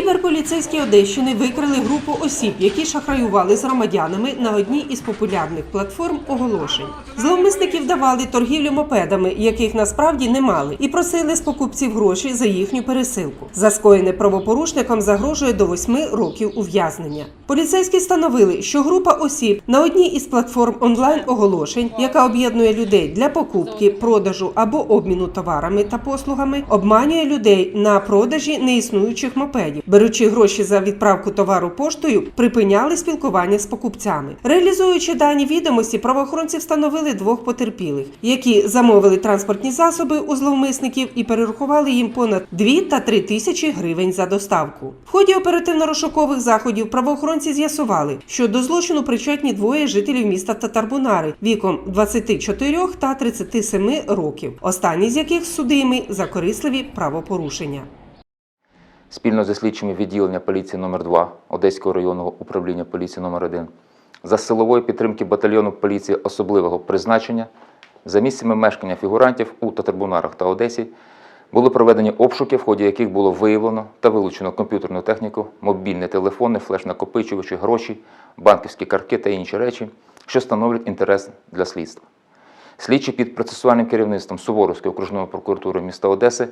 Кіберполіцейські Одещини викрили групу осіб, які шахраювали з громадянами на одній із популярних платформ оголошень. Зловмисники вдавали торгівлю мопедами, яких насправді не мали, і просили з покупців гроші за їхню пересилку. За скоєне правопорушникам загрожує до восьми років ув'язнення. Поліцейські встановили, що група осіб на одній із платформ онлайн оголошень, яка об'єднує людей для покупки, продажу або обміну товарами та послугами, обманює людей на продажі неіснуючих мопедів. Беручи гроші за відправку товару поштою, припиняли спілкування з покупцями. Реалізуючи дані відомості, правоохоронці встановили двох потерпілих, які замовили транспортні засоби у зловмисників і перерахували їм понад 2 та 3 тисячі гривень за доставку. В ході оперативно-розшукових заходів правоохоронці з'ясували, що до злочину причетні двоє жителів міста Татарбунари віком 24 та 37 років, останні з яких судимі за корисливі правопорушення. Спільно зі слідчими відділення поліції номер 2 Одеського районного управління поліції номер 1 за силової підтримки батальйону поліції особливого призначення за місцями мешкання фігурантів у Татарбунарах та Одесі були проведені обшуки, в ході яких було виявлено та вилучено комп'ютерну техніку, мобільні телефони, флеш-накопичувачі, гроші, банківські картки та інші речі, що становлять інтерес для слідства. Слідчі під процесуальним керівництвом Суворовської окружної прокуратури міста Одеси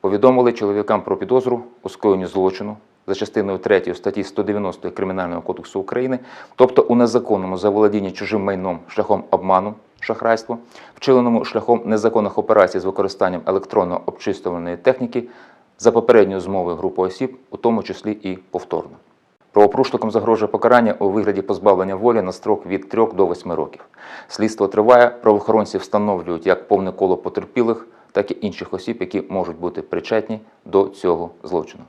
повідомили чоловікам про підозру у скоєнні злочину за частиною 3 статті 190 Кримінального кодексу України, тобто у незаконному заволодінні чужим майном шляхом обману, шахрайство, вчиненому шляхом незаконних операцій з використанням електронно обчислюваної техніки за попередньою змовою групи осіб, у тому числі і повторно. Правопорушникам загрожує покарання у вигляді позбавлення волі на строк від 3 до 8 років. Слідство триває, правоохоронці встановлюють як повне коло потерпілих, так і інших осіб, які можуть бути причетні до цього злочину.